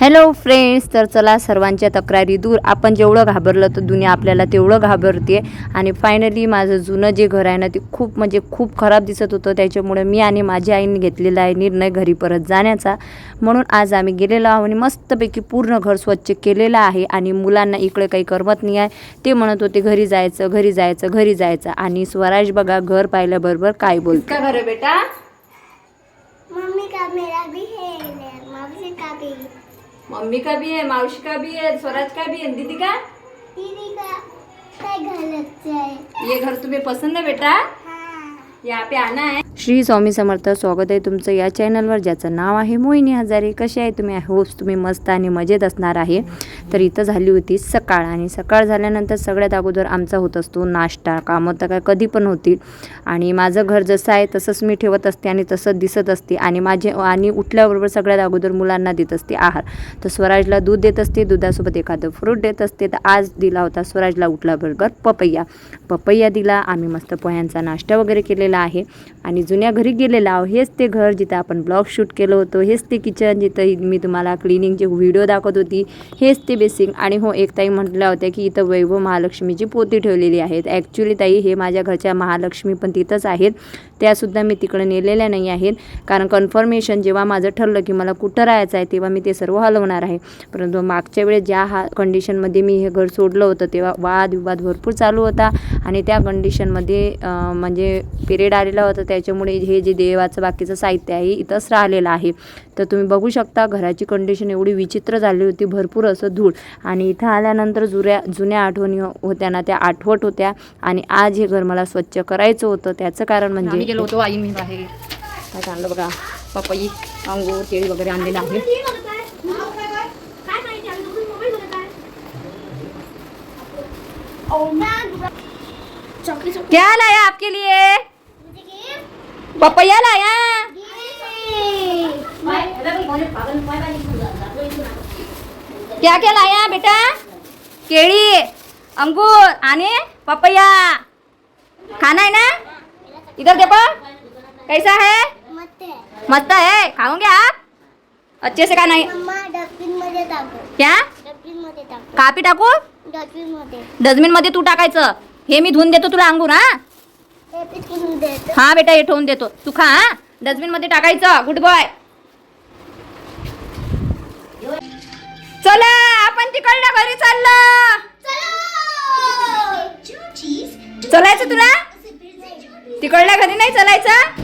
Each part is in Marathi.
हॅलो फ्रेंड्स तर चला सर्वांच्या तक्रारी दूर. आपण जेवढं घाबरलं तर दुनिया आपल्याला तेवढं घाबरते आणि फायनली माझं जुनं जे घर आहे ना ते खूप म्हणजे खूप खराब दिसत होतं. त्याच्यामुळे मी आणि माझ्या आईने घेतलेला आहे निर्णय घरी परत जाण्याचा. म्हणून आज आम्ही गेलेलो आहोत आणि मस्तपैकी पूर्ण घर स्वच्छ केलेलं आहे आणि मुलांना इकडे काही करमत नाही आहे. ते म्हणत होते घरी जायचं घरी जायचं घरी जायचं. आणि स्वराज बघा घर पाहिल्याबरोबर काय बोलतो. का घर बेटा? मम्मी का मेरा भी है? मम्मी का भी? मम्मी का भी है मावशी का भी है स्वराज का भी है दीदी का? दीदी का? काय घालत आहे ये घर तुम्हें पसंद है बेटा? हाँ. यहाँ पे आना है श्री स्वामी समर्थ स्वागत आहे तुमचं या चॅनलवर ज्याचं नाव आहे मोहिनी हजारे. कसे आहे तुम्ही? आय होप्स तुम्ही मस्त आणि मजेत असणार आहे. तर इथं झाली होती सकाळ आणि सकाळ झाल्यानंतर सगळ्यात अगोदर आमचा होत असतो नाश्ता. कामं तर काय कधी पण होतील आणि माझं घर जसं आहे तसंच मी ठेवत असते आणि तसंच दिसत असते. आणि माझे आणि उठल्याबरोबर सगळ्यात अगोदर मुलांना देत असते आहार. तर स्वराजला दूध देत असते दुधासोबत एखादं फ्रूट देत असते. तर आज दिला होता स्वराजला उठल्याबरोबर पपैया पपैया दिला. आम्ही मस्त पोह्यांचा नाश्ता वगैरे केलेला आहे. आणि जुन्या घरी गेलेला आहो हेच ते घर जिथं आपण ब्लॉग शूट केलं होतं हेच ते किचन जिथं मी तुम्हाला क्लिनिंगचे व्हिडिओ दाखवत होती हेच ते बेसिंग आणि हो एक ताई म्हटल्या होत्या की इथं वैभव महालक्ष्मीची पोती ठेवलेली आहेत. ॲक्च्युली ताई हे माझ्या घरच्या महालक्ष्मी पण तिथंच आहेत. त्यासुद्धा मी तिकडे नेलेल्या नाही आहेत. कारण कन्फर्मेशन जेव्हा माझं ठरलं की मला कुठं राहायचं आहे तेव्हा मी ते सर्व हलवणार आहे. परंतु मागच्या वेळेस ज्या हा कंडिशनमध्ये मी हे घर सोडलं होतं तेव्हा वादविवाद भरपूर चालू होता. आणि त्या कंडिशनमध्ये म्हणजे पिरियड आलेला होता त्याच्यामुळे हे जे देवाचं बाकीचं साहित्य आहे इथंच राहिलेलं आहे. तर तुम्ही बघू शकता घराची कंडिशन एवढी विचित्र झाली होती भरपूर असं धूळ. आणि इथं आल्यानंतर जुऱ्या जुन्या आठवणी होत्या ना त्या आठवत होत्या. आणि आज हे घर मला स्वच्छ करायचं होतं त्याचं कारण आम्ही म्हणजे गेलो होतो आई मी बाहेर. काय आणलं बघा पपई अंगूर केळी वगैरे आणलेलं आहे. क्या लाया आपके लिए? पपयाला या क्या क्या लाया बेटा? केळी अंगूर आणि पपया. खाना है ना? इधर देखो. कैसा है? मस्त है. खाओगे आप? अच्छे से खाना है. क्या? टाकू कापी टाकू? डस्टबिनमध्ये तू टाकायचं. हे मी धुवून देतो तुला अंगूर हा. हे बेटा हे ठेवून देतो. तू खा हा. डस्टबिनमध्ये टाकायचं. गुड बॉय चला आपण तिकडल्या घरी चाललो. चलायचं तुला? तिकडल्या घरी नाही चलायचं?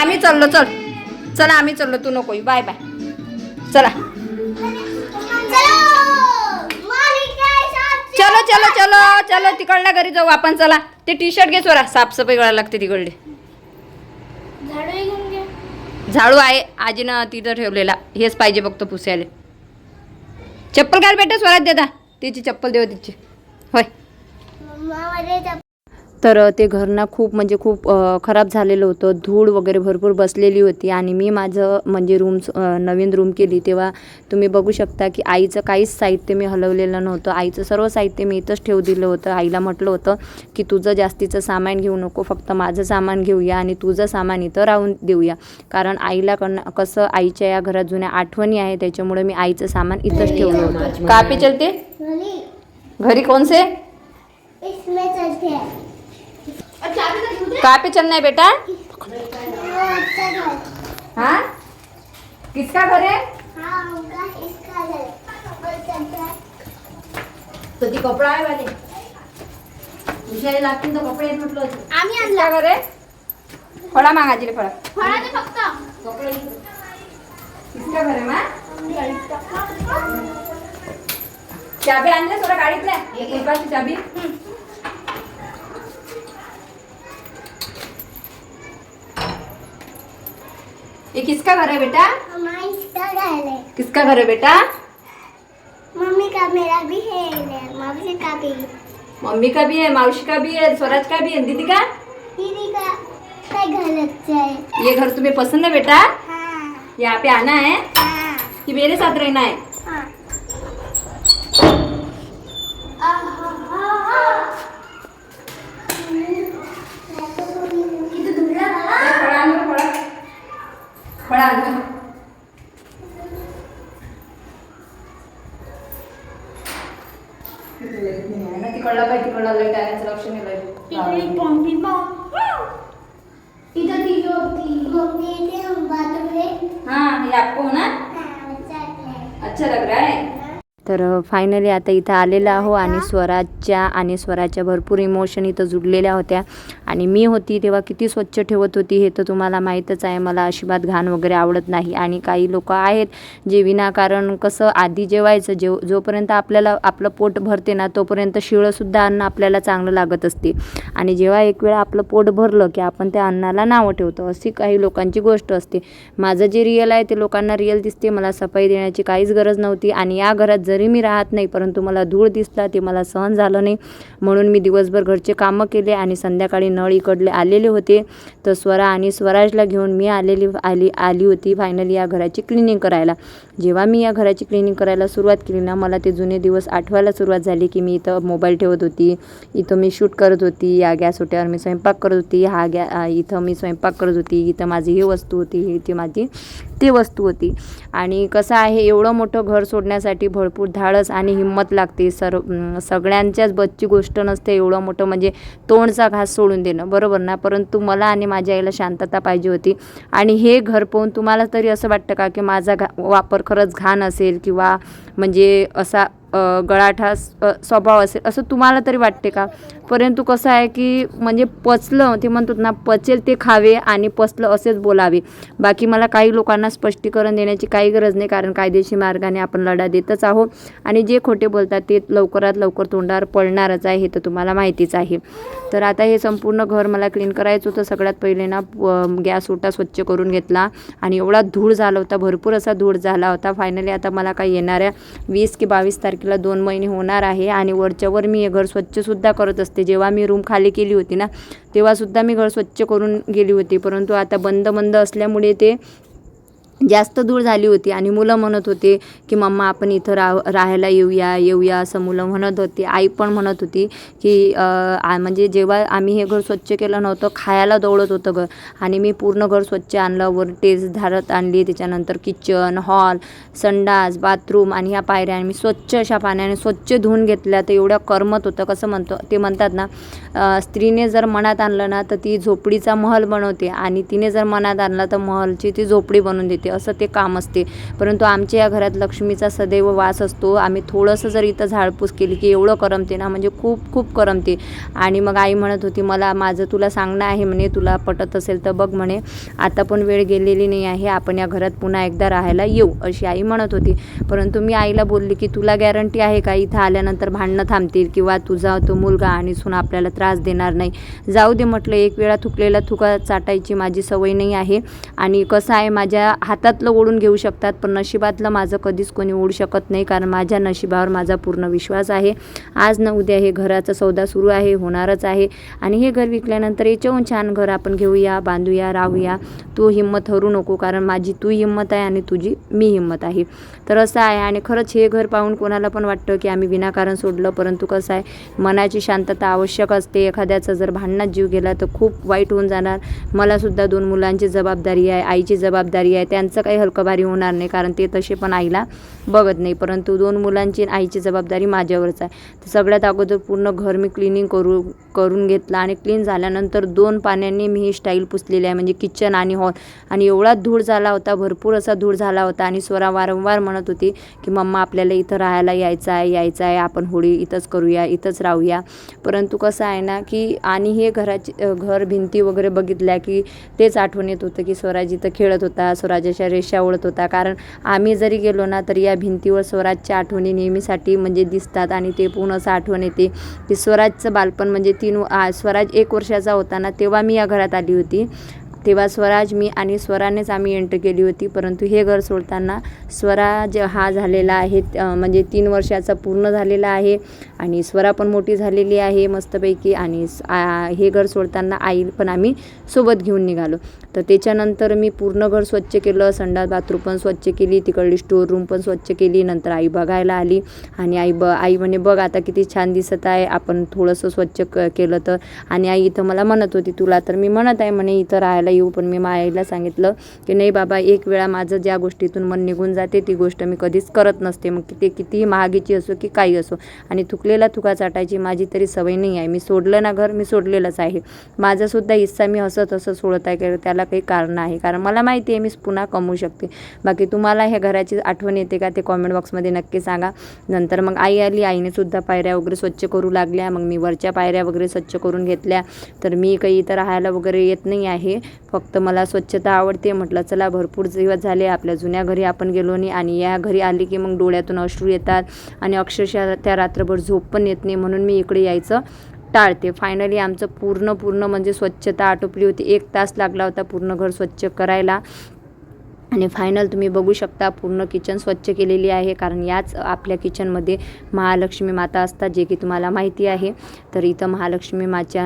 आम्ही चाललो चल. चला आम्ही चाललो. तू नको बाय बाय चला. चलो चलो चलो. चलो तिकडल्या घरी जाऊ. आपण चला. ते टी शर्ट घे सोरा साफसफाई करायला लागते तिकडले झाडू घेऊन घे. झाडू आहे आजीनं तिथं ठेवलेला. हेच पाहिजे फक्त पुसायला. चप्पल घाल बेटा स्वरात देता तिची चप्पल देऊ तिची. होय. तर ते घर ना खूप म्हणजे खूप खराब झालेलं होतं. धूळ वगैरे भरपूर बसलेली होती आणि मी माझं म्हणजे रूम नवीन रूम केली. तेव्हा तुम्ही बघू शकता की आईचं काहीच साहित्य मी हलवलेलं नव्हतं. आईचं सर्व साहित्य मी इथंच ठेवू दिलं होतं. आईला म्हटलं होतं की तुझं जास्तीचं सामान घेऊ नको. फक्त माझं सामान घेऊया आणि तुझं सामान इथं राहून देऊया. कारण आईला कन कसं आईच्या या घरात जुन्या आठवणी आहे त्याच्यामुळे मी आईचं सामान इथंच ठेवलं होतं. कापी चलते? घरी. कोण से इसमें चलते हैं. कहाँ पे चलना है बेटा? हाँ? किसका घर है? हाँ उनका इसका घर और चलता है। तो ती कपडा आहे वाले। लागतील तर कपडे आहेत म्हटलं होतं. आम्ही किसका घर है? फळा मागायची रे फळा फळाचे फक्त। कपडे. किसका घर है मा? चाबी आणल्या थोडा गाडीतल्या एक चाबी। ये किसका घर है बेटा? हमारा इसका घर है। किसका घर है बेटा? मम्मी का मेरा भी है मम्मी का भी। मम्मी का भी है मावशी का भी है स्वराज का भी है दीदी का? दीदी का काय घालत आहे ये घर तुम्हें पसंद है बेटा? हाँ। यहाँ पे आना है हाँ। कि मेरे साथ रहना है हाँ फळा आणतो. तिकडला काय तिकडला लय टायराचं लक्ष नाही तिकडे राहिलं. पॉम्पी तिथं ती होती मम्मी इथे हम बाथरूम है हाँ ये आपको ना अच्छा लग रहा है तर फायनली आता इथं आलेला आहो आणि स्वराजच्या आणि स्वराच्या भरपूर इमोशन इथं जुडलेल्या होत्या. आणि मी होती तेव्हा किती स्वच्छ ठेवत होती हे तर तुम्हाला माहीतच आहे. मला अशिबात घाण वगैरे आवडत नाही. आणि काही लोक आहेत जे विनाकारण कसं आधी जेवायचं जेव जोपर्यंत आपल्याला आपलं पोट भरते ना तोपर्यंत शिळंसुद्धा अन्न आपल्याला चांगलं लागत असते. आणि जेव्हा एक वेळा आपलं पोट भरलं की आपण त्या अन्नाला नावं ठेवतो अशी काही लोकांची गोष्ट असते. माझं जे रिअल आहे ते लोकांना रिअल दिसते. मला सफाई देण्याची काहीच गरज नव्हती. आणि या घरात जरी मी राहत नाही परंतु मला धूळ दिसला ते मला सहन झालं नाही. म्हणून मी दिवसभर घरचे कामं केले आणि संध्याकाळी नळ इकडले आलेले होते. तर स्वरा आणि स्वराजला घेऊन मी आलेली आली आली होती फायनली या घराची क्लिनिंग करायला. जेव्हा मी या घराची क्लिनिंग करायला सुरुवात केली ना मला ते जुने दिवस आठवायला सुरुवात झाली की मी इथं मोबाईल ठेवत होती. इथं मी शूट करत होती या गॅस ओट्यावर मी स्वयंपाक करत होती हा गॅ इथं मी स्वयंपाक करत होती इथं माझी ही वस्तू होती ही ती माझी ती वस्तू होती? आणि कसं आहे एवढं मोठं घर सोडण्यासाठी भरपूर धाडस आणि हिंमत लागते. सर सगळ्यांच्याच बच्ची गोष्ट नसते एवढं मोठं. म्हणजे तोंडचा घास सोडून देणं. बरोबर ना? परंतु मला आणि माझ्या आईला शांतता पाहिजे होती. आणि हे घर पाहून तुम्हाला तरी असं वाटतं का की माझा घा वापर खरंच घाण असेल किंवा म्हणजे असा गळाठा स्वभाव असेल असं तुम्हाला तरी वाटते का? परंतु कसं आहे की म्हणजे पचलं ते म्हणतात ना पचेल ते खावे आणि पचलं असेच बोलावे. बाकी मला काही लोकांना स्पष्टीकरण देण्याची काही गरज नाही कारण कायदेशीर मार्गाने आपण लढा देतच आहोत. आणि जे खोटे बोलतात ते लवकरात लवकर तोंडावर पडणारच आहे हे तर तुम्हाला माहितीच आहे. तर आता हे संपूर्ण घर मला क्लीन करायचं होतं. सगळ्यात पहिले ना प- गॅस ओटा स्वच्छ करून घेतला आणि एवढा धूळ झाला होता भरपूर असा धूळ झाला होता. फायनली आता मला काही येणाऱ्या वीस की बावीस तारखेला दोन महिने होणार आहे आणि वरच्यावर मी हे घर स्वच्छसुद्धा करत असते. जेव्हा मी रूम खाली केली होती ना तेव्हासुद्धा मी घर स्वच्छ करून गेली होती. परंतु आता बंद बंद असल्यामुळे ते जास्त दूर झाली होती आणि मुलं म्हणत होते की मम्मा आपण इथं राह राहायला येऊया येऊया असं मुलं म्हणत होती. आई पण म्हणत होती की म्हणजे जेव्हा आम्ही हे घर स्वच्छ केलं नव्हतं खायला दौडत होतं घर आणि मी पूर्ण घर स्वच्छ आणलं. वर टेज धारत आणली त्याच्यानंतर किचन हॉल संडास बाथरूम आणि ह्या पायऱ्या आणि मी स्वच्छ अशा पाण्याने स्वच्छ धुवून घेतल्या. तर एवढ्या करमत होतं. कसं म्हणतो ते म्हणतात ना स्त्रीने जर मनात आणलं ना तर ती झोपडीचा महल बनवते आणि तिने जर मनात आणला तर महलची ती झोपडी बनवून देते. असं ते काम असते. परंतु आमच्या या घरात लक्ष्मीचा सदैव वास असतो. आम्ही थोडंसं जर इथं झाडपूस केली की एवढं करमते ना म्हणजे खूप खूप करमते. आणि मग आई म्हणत होती मला माझं तुला सांगणं आहे म्हणे तुला पटत असेल तर बघ म्हणे. आता पण वेळ गेलेली नाही आहे. आपण या घरात पुन्हा एकदा राहायला येऊ अशी आई म्हणत होती. परंतु मी आईला बोलली की तुला गॅरंटी आहे का? इथं आल्यानंतर भांडणं थांबतील किंवा तुझा तो मुलगा आणि सून आपल्याला त्रास देणार नाही. जाऊ दे म्हटलं एक वेळा थुकलेला थुका चाटायची माझी सवय नाही आहे. आणि कसं आहे माझ्या हात हातातलं ओढून घेऊ शकतात पण नशिबातलं माझं कधीच कोणी ओढू शकत नाही कारण माझ्या नशिबावर माझा पूर्ण विश्वास आहे. आज न उद्या हे घराचा सौदा सुरू आहे होणारच आहे. आणि हे घर विकल्यानंतर याच्याहून छान घर आपण घेऊया बांधूया राहूया. तू हिंमत हरू नको कारण माझी तू हिंमत आहे आणि तुझी मी हिंमत आहे. तर असं आहे आणि खरंच हे घर पाहून कोणाला पण वाटतं की आम्ही विनाकारण सोडलं परंतु कसं आहे मनाची शांतता आवश्यक असते. एखाद्याचा जर भांडणात जीव गेला तर खूप वाईट होऊन जाणार. मलासुद्धा दोन मुलांची जबाबदारी आहे आईची जबाबदारी आहे त्यांचं काही हलकबारी होणार नाही कारण ते तसे पण आईला बघत नाही. परंतु दोन मुलांची आईची जबाबदारी माझ्यावरच आहे. तर सगळ्यात अगोदर पूर्ण घर मी क्लिनिंग करू करून घेतलं आणि क्लीन झाल्यानंतर दोन पाण्याने मी ही स्टाईल पुसलेली आहे. म्हणजे किचन आणि हॉल आणि एवढा धूळ झाला होता भरपूर असा धूळ झाला होता आणि स्वरा वारंवार म्हणत होती की मम्मा आपल्याला इथं राहायला यायचं आहे यायचं आहे. आपण होळी इथंच करूया इथंच राहूया. परंतु कसं आहे ना की आणि हे घराची घर भिंती वगैरे बघितल्या की तेच आठवण येत होतं की स्वराज इथं खेळत होता स्वराज स्वराजाच्या रेषा ओळत होता. कारण आम्ही जरी गेलो ना तरी या भिंतीवर स्वराजच्या आठवणी नेहमीसाठी म्हणजे दिसतात आणि ते पूर्ण असं आठवण येते. की स्वराजचं बालपण म्हणजे तीन स्वराज एक वर्षाचा होता ना तेव्हा मी या घरात आली होती. तेव्हा स्वराज मी आणि स्वरानेच आम्ही एंट्री केली होती. परंतु हे घर सोडताना स्वराज हा झालेला आहे म्हणजे तीन वर्षाचा पूर्ण झालेला आहे आणि स्वरा पण मोठी झालेली आहे मस्तपैकी आणि हे घर सोडताना आई पण आम्ही सोबत घेऊन निघालो. तर त्याच्यानंतर मी पूर्ण घर स्वच्छ केलं संडास बाथरूम पण स्वच्छ केली तिकडली स्टोर रूम पण स्वच्छ केली नंतर आई बघायला आली आणि आई ब आई म्हणे बघ आता किती छान दिसत आहे आपण थोडंसं स्वच्छ क केलं तर. आणि आई इथं मला म्हणत होती तुला तर मी म्हणत आहे म्हणे इथं राहायला येऊ पण मी माईला सांगितलं की नाही बाबा एक वेळा माझं ज्या गोष्टीतून मन निघून जाते ती गोष्ट मी कधीच करत नसते. मग ते कितीही महागीची असो की काही असो आणि थुकलेला थुका चाटायची माझी तरी सवय नाही आहे. मी सोडलं ना घर मी सोडलेलंच आहे. माझासुद्धा हिस्सा मी हसत हसत सोडत आहे कारण त्याला काही कारण आहे. कारण मला माहिती आहे मी पुन्हा कमवू शकते. बाकी तुम्हाला ह्या घराची आठवण येते का ते कॉमेंट बॉक्समध्ये नक्की सांगा. नंतर मग आई आली आईने सुद्धा पायऱ्या वगैरे स्वच्छ करू लागल्या. मग मी वरच्या पायऱ्या वगैरे स्वच्छ करून घेतल्या. तर मी काही इथं राहायला वगैरे येत नाही आहे. फक्त मला स्वच्छता आवडते म्हटलं चला भरपूर दिवस झाले आपल्या जुन्या घरी आपण गेलो नाही आणि या घरी आले की मग डोळ्यातून अश्रू येतात आणि अक्षरशः त्या रात्रभर झोप पण येत नाही म्हणून मी इकडे यायचं टाळते. फायनली आमचं पूर्ण पूर्ण म्हणजे स्वच्छता आटोपली होती. एक तास लागला होता पूर्ण घर स्वच्छ करायला. आणि फायनल तुम्ही बघू शकता पूर्ण किचन स्वच्छ केलेली आहे. कारण याच आपल्या किचनमध्ये महालक्ष्मी माता असतात जे की तुम्हाला माहिती आहे. तर इथं महालक्ष्मी माच्या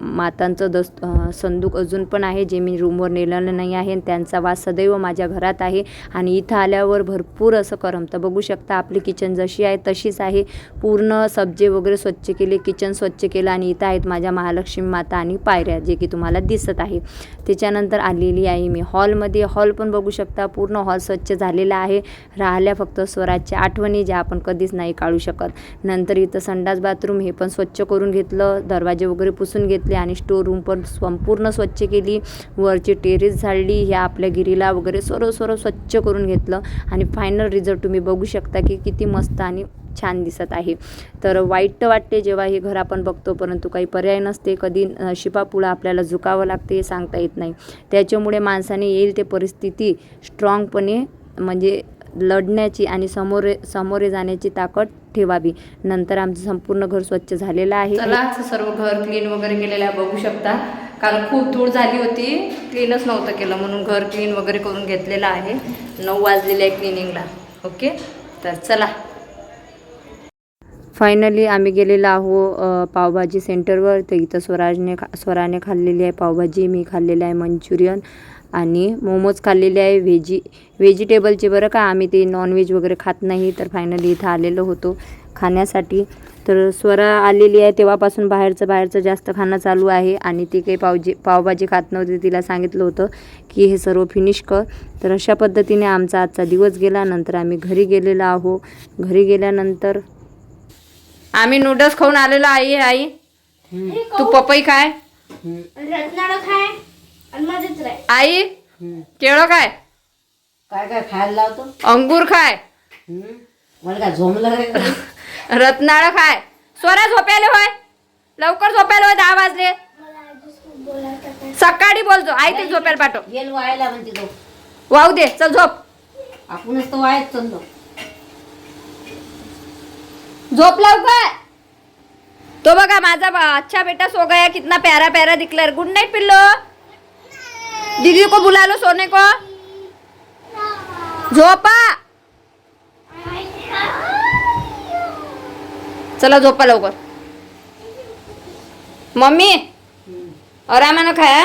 मातांचं दस संदूक अजून पण आहे जे मी रूमवर नेलेलं नाही आहे. आणि त्यांचा वास सदैव माझ्या घरात आहे. आणि इथं आल्यावर भरपूर असं करमतं. बघू शकता आपली किचन जशी आहे तशीच आहे. पूर्ण सब्जे वगैरे स्वच्छ केले किचन स्वच्छ केलं आणि इथं आहेत माझ्या महालक्ष्मी माता आणि पायऱ्या जे की तुम्हाला दिसत आहे. त्याच्यानंतर आलेली आहे मी हॉलमध्ये हॉल पण बघू शकता पूर्ण हॉल स्वच्छ झालेला आहे. राहिल्या फक्त स्वराजच्या आठवणी ज्या आपण कधीच नाही काढू शकत. नंतर इथं संडास बाथरूम हे पण स्वच्छ करून घेतलं. दरवाजे वगैरे पुसून घेतले आणि स्टोर रूम पण संपूर्ण स्वच्छ केली. वरची टेरेस झाडली. ह्या आपल्या गिरीला वगैरे सर्व सर्व स्वच्छ करून घेतलं. आणि फायनल रिझल्ट तुम्ही बघू शकता की किती मस्त आणि छान दिसत आहे. तर वाईट तर वाटते जेव्हा हे घर आपण बघतो परंतु काही पर्याय नसते. कधी शिपापुळं आपल्याला झुकावं लागते हे सांगता येत नाही. त्याच्यामुळे माणसाने येईल ते परिस्थिती स्ट्रॉंगपणे म्हणजे लढण्याची आणि समोरे समोरे जाण्याची ताकद ठेवावी. नंतर आमचं संपूर्ण घर स्वच्छ झालेलं आहे. चला सर्व घर क्लीन वगैरे केलेलं आहे बघू शकता. कारण खूप धूळ झाली होती. क्लीनच नव्हतं केलं म्हणून घर क्लीन वगैरे करून घेतलेलं आहे. नऊ वाजलेलं आहे क्लिनिंगला ओके तर चला. फायनली आम्ही गेलेलो आहो पावभाजी सेंटरवर. तर इथं स्वराजने खा स्वराने खाल्लेली आहे पावभाजी मी खाल्लेलं आहे मंचुरियन आणि मोमोज खाल्लेले आहे. व्हेजी व्हेजिटेबलचे बरं का आम्ही ते नॉनव्हेज वगैरे खात नाही तर फायनली इथं आलेलो होतो खाण्यासाठी. तर स्वरा आलेली आहे तेव्हापासून बाहेरचं बाहेरचं जास्त खाणं चालू आहे आणि ती काही पावजी पावभाजी खात नव्हती तिला सांगितलं होतं की हे सर्व फिनिश कर. तर अशा पद्धतीने आमचा आजचा दिवस गेला. नंतर आम्ही घरी गेलेलो आहो. घरी गेल्यानंतर आम्ही नूडल्स खाऊन आलेलो आई आई. तू पपई खाय. रत्नाळं खाय आणि मध्येच राय. आई केळं काय काय काय खायला लावतो? अंगूर खाय? मला काय झोमलं? रत्नाळ खाय. स्वरा झोप्याले होय. लवकर झोप्याले होय दहा वाजले. सकाळी बोलतो. आई ते झोप्याला पाठव. गेल व्हायला म्हणते तो. वाहू दे चल झोप. आपणच तो वायच चालतो झोप लवकर. तो बघा माझा अच्छा बेटा सो गया कितना प्यारा प्यारा दिखला। Good night pillow. दीदी को बुला लो सोने को. झोपा. चला झोपा लवकर. मम्मी आरामानं खाया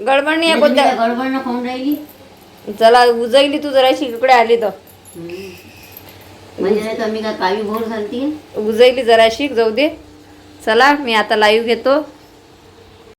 गडबड नाही आहे कोणत्या गडबड न खाऊन राहिली. चला उजळली तू जरा इकडे आली तर. म्हणजे नाही तर मी काय कावी भोर झालती? उजळली जराशी जाऊ दे. चला मी आता लाईव्ह घेतो.